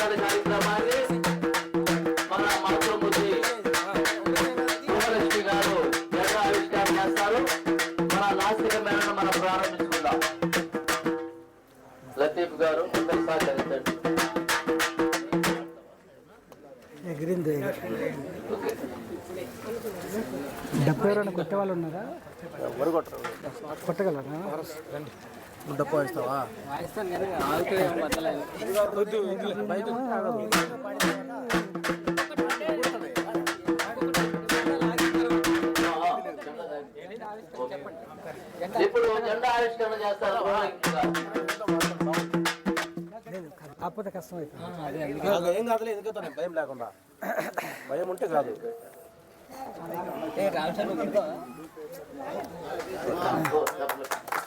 పోరాట కార్యక్రమాన్ని మన మాతృమూర్తి గృహలక్ష్మి గారు ఎర్ర చేస్తారు. మన నాస్తిక మేళను మనం లతీఫ్ గారు సహకరించండి డబ్బు కొట్టేవాళ్ళు ఉన్నారా? కొట్టగలరా? రండి. నువ్వు డప్పు వాయిస్తావా కాకపోతే కష్టం అవుతుంది ఏం కాదులే ఎందుకు భయం లేకుండా. భయం ఉంటే కాదు రామచంద్ర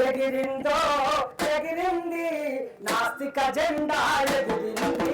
ఎగిరిందో ఎగిరింది. నాస్తిక జెండా ఎగిరింది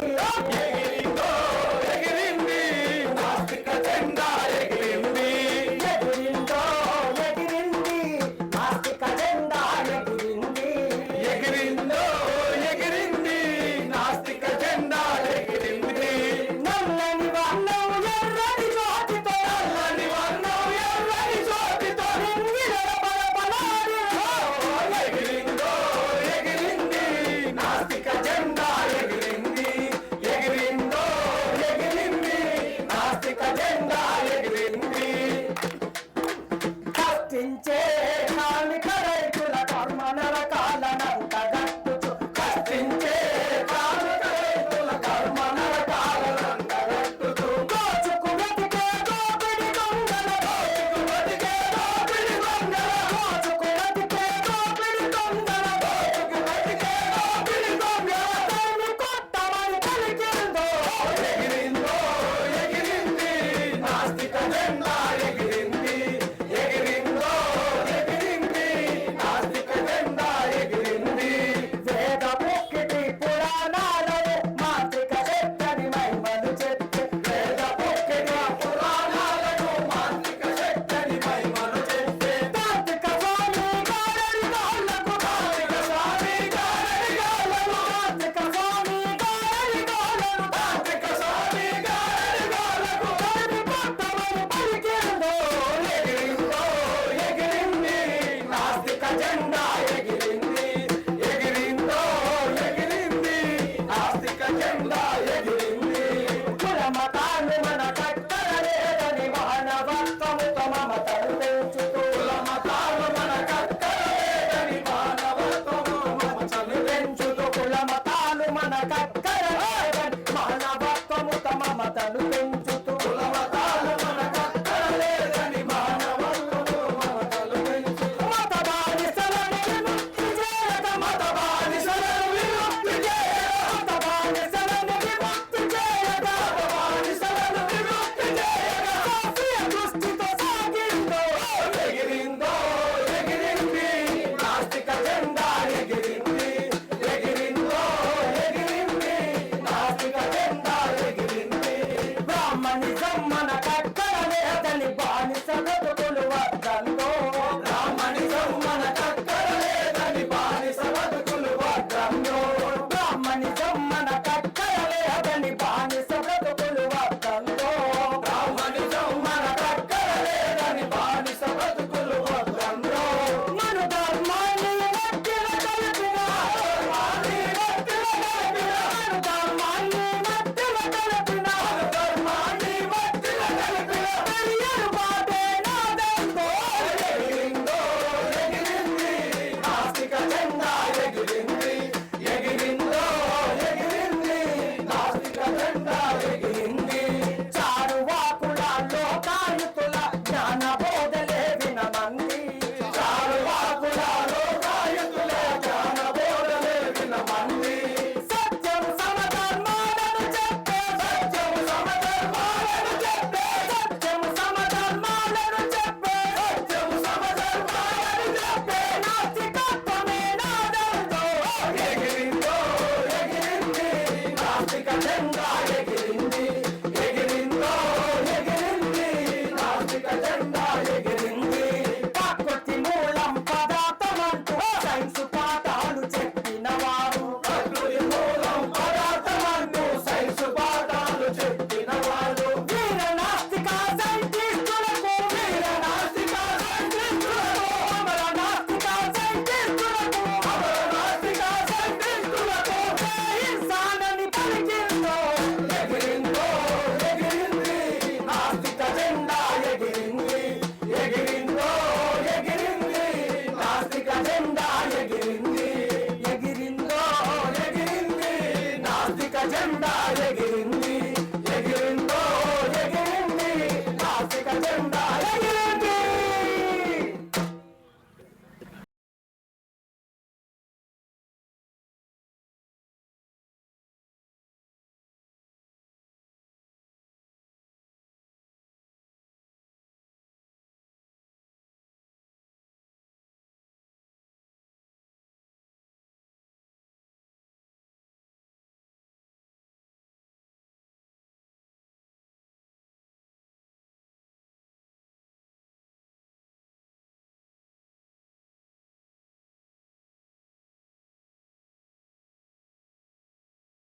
Mariana